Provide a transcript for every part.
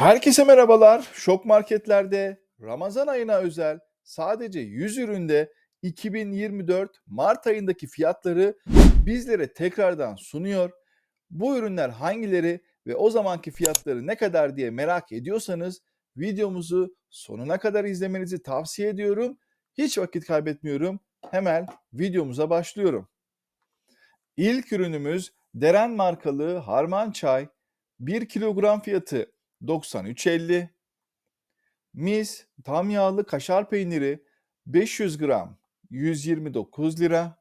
Herkese merhabalar. Şok marketlerde Ramazan ayına özel sadece 100 üründe 2024 Mart ayındaki fiyatları bizlere tekrardan sunuyor. Bu ürünler hangileri ve o zamanki fiyatları ne kadar diye merak ediyorsanız videomuzu sonuna kadar izlemenizi tavsiye ediyorum. Hiç vakit kaybetmiyorum. Hemen videomuza başlıyorum. İlk ürünümüz Deren markalı Harman Çay. 1 kilogram fiyatı 93.50. Mis tam yağlı kaşar peyniri 500 gram 129 lira.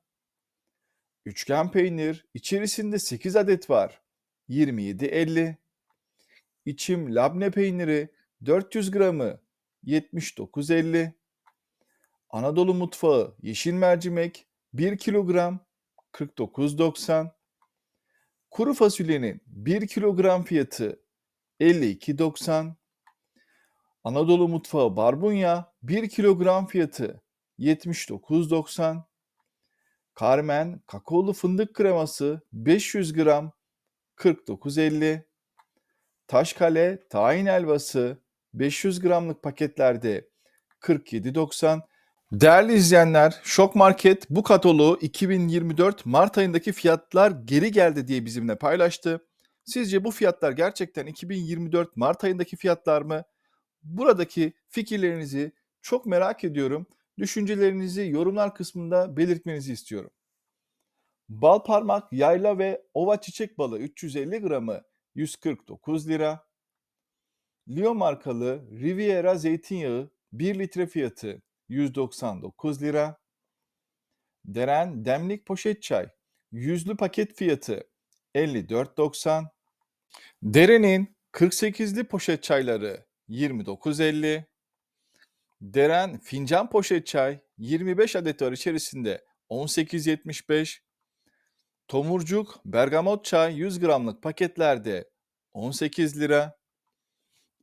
Üçgen peynir içerisinde 8 adet var 27.50. İçim labne peyniri 400 gramı 79.50. Anadolu mutfağı yeşil mercimek 1 kilogram 49.90. Kuru fasulyenin 1 kilogram fiyatı 52.90. Anadolu mutfağı barbunya 1 kilogram fiyatı 79.90. Carmen kakaolu fındık kreması 500 gram 49.50. Taşkale tahin helvası 500 gramlık paketlerde 47.90. Değerli izleyenler, Şok Market bu kataloğu 2024 Mart ayındaki fiyatlar geri geldi diye bizimle paylaştı. Sizce bu fiyatlar gerçekten 2024 Mart ayındaki fiyatlar mı? Buradaki fikirlerinizi çok merak ediyorum. Düşüncelerinizi yorumlar kısmında belirtmenizi istiyorum. Bal parmak, yayla ve ova çiçek balı 350 gramı 149 lira. Leo markalı Riviera zeytinyağı 1 litre fiyatı 199 lira. Deren demlik poşet çay yüzlü paket fiyatı 54.90. Derenin 48'li poşet çayları 29.50. Deren fincan poşet çay 25 adet var içerisinde 18.75. Tomurcuk bergamot çay 100 gramlık paketlerde 18 lira.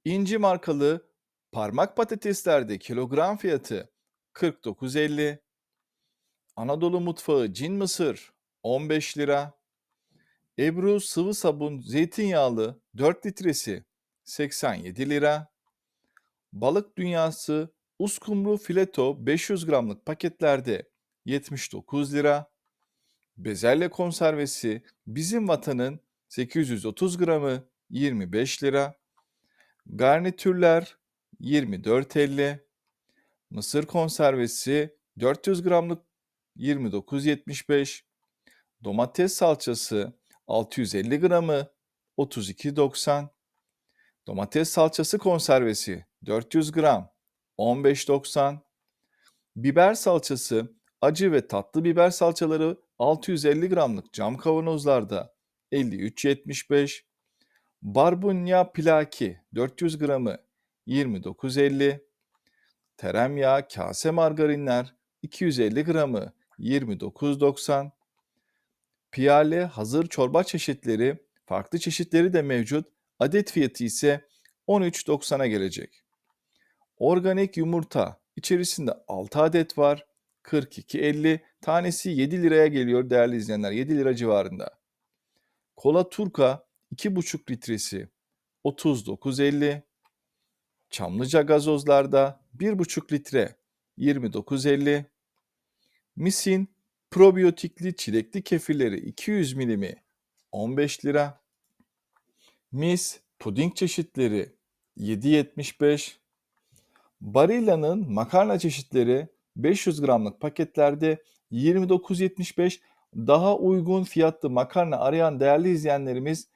İnci markalı parmak patateslerde kilogram fiyatı 49.50. Anadolu mutfağı cin mısır 15 lira. Ebru sıvı sabun zeytinyağlı 4 litresi 87 lira. Balık dünyası uskumru fileto 500 gramlık paketlerde 79 lira. Bezelye konservesi bizim vatanın 830 gramı 25 lira. Garnitürler 24.50. Mısır konservesi 400 gramlık 29.75. Domates salçası 650 gramı 32.90. Domates salçası konservesi 400 gram 15.90. Biber salçası acı ve tatlı biber salçaları 650 gramlık cam kavanozlarda 53.75. Barbunya plaki 400 gramı 29.50. Tereyağı kase margarinler 250 gramı 29.90. Piyale hazır çorba çeşitleri, farklı çeşitleri de mevcut. Adet fiyatı ise 13.90'a gelecek. Organik yumurta içerisinde 6 adet var. 42.50 tanesi 7 liraya geliyor değerli izleyenler 7 lira civarında. Kola Turka 2,5 litresi 39.50. Çamlıca gazozlarda 1,5 litre 29.50. Misin probiyotikli çilekli kefirleri 200 milimi 15 lira. Mis puding çeşitleri 7.75. Barilla'nın makarna çeşitleri 500 gramlık paketlerde 29.75 daha uygun fiyatlı makarna arayan değerli izleyenlerimiz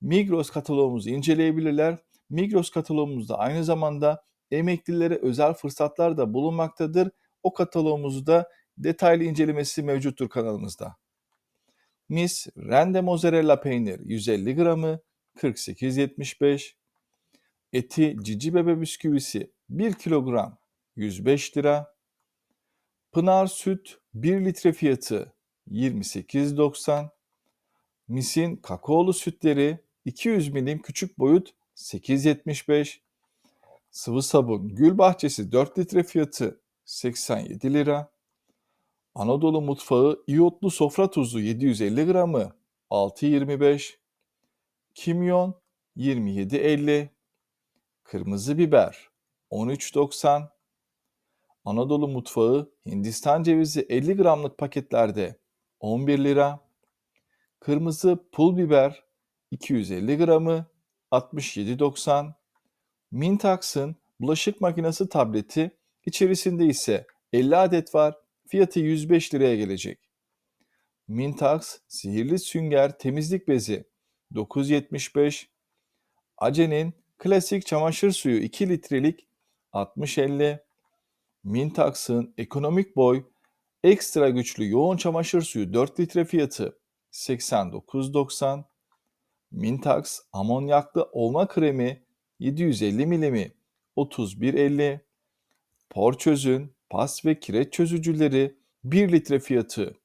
Migros kataloğumuzu inceleyebilirler. Migros kataloğumuzda aynı zamanda emeklilere özel fırsatlar da bulunmaktadır. O kataloğumuzu da detaylı incelemesi mevcuttur kanalımızda. Mis rende mozzarella peynir 150 gramı 48.75. Eti cici bebe bisküvisi 1 kilogram 105 lira. Pınar süt 1 litre fiyatı 28.90. Mis'in kakaolu sütleri 200 milim küçük boyut 8.75. Sıvı sabun Gül Bahçesi 4 litre fiyatı 87 lira. Anadolu mutfağı iyotlu sofra tuzu 750 gramı 6.25. Kimyon 27.50. Kırmızı biber 13.90 Anadolu mutfağı Hindistan cevizi 50 gramlık paketlerde 11 lira. Kırmızı pul biber 250 gramı 67.90 Mintax'ın bulaşık makinesi tableti içerisinde ise 50 adet var. Fiyatı 105 liraya gelecek. Mintax sihirli sünger temizlik bezi 9.75 Ace'nin klasik çamaşır suyu 2 litrelik 60.50 Mintax'ın ekonomik boy ekstra güçlü yoğun çamaşır suyu 4 litre fiyatı 89.90 Mintax amonyaklı olma kremi 750 milimi 31.50 Porçöz'ün pas ve kireç çözücüleri 1 litre fiyatı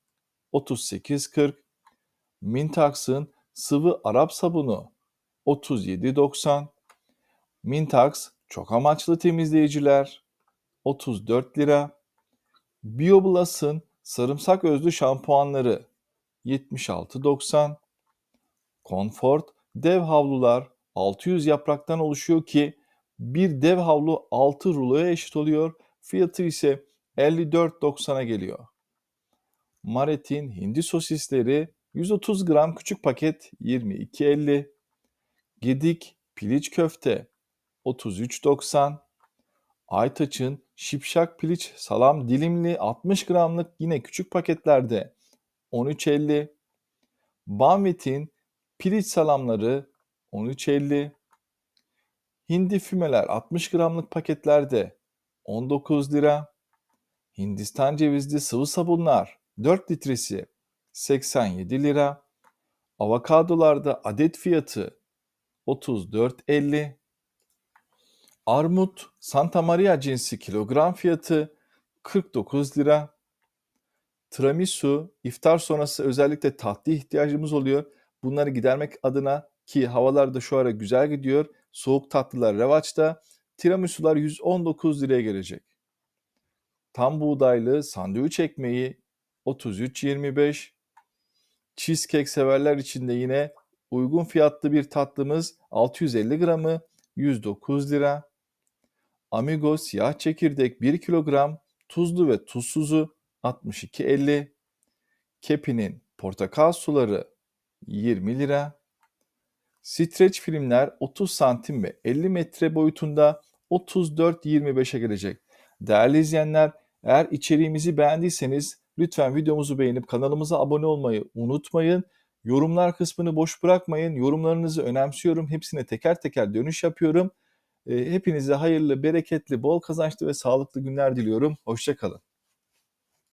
38.40 Mintax'ın sıvı Arap sabunu 37.90 Mintax çok amaçlı temizleyiciler 34 lira BioBlus'ın sarımsak özlü şampuanları 76.90 Comfort dev havlular 600 yapraktan oluşuyor ki bir dev havlu 6 ruloya eşit oluyor. Fiyatı ise 54.90'a geliyor. Maret'in hindi sosisleri 130 gram küçük paket 22.50. Gedik piliç köfte 33.90. Aytaç'ın şipşak piliç salam dilimli 60 gramlık yine küçük paketlerde 13.50. Banvit'in piliç salamları 13.50. Hindi fümeler 60 gramlık paketlerde 19 lira. Hindistan cevizli sıvı sabunlar 4 litresi 87 lira. Avokadolarda adet fiyatı 34.50. Armut Santa Maria cinsi kilogram fiyatı 49 lira. Tiramisu iftar sonrası özellikle tatlı ihtiyacımız oluyor. Bunları gidermek adına ki havalar da şu ara güzel gidiyor. Soğuk tatlılar revaçta. Tiramisu'lar 119 liraya gelecek. Tam buğdaylı sandviç ekmeği 33.25. Cheesecake severler için de yine uygun fiyatlı bir tatlımız 650 gramı 109 lira. Amigo siyah çekirdek 1 kilogram tuzlu ve tuzsuzu 62.50. Kepi'nin portakal suları 20 lira. Streç filmler 30 santim ve 50 metre boyutunda 34.25'e gelecek. Değerli izleyenler eğer içeriğimizi beğendiyseniz lütfen videomuzu beğenip kanalımıza abone olmayı unutmayın. Yorumlar kısmını boş bırakmayın. Yorumlarınızı önemsiyorum. Hepsine teker teker dönüş yapıyorum. Hepinize hayırlı, bereketli, bol kazançlı ve sağlıklı günler diliyorum. Hoşçakalın.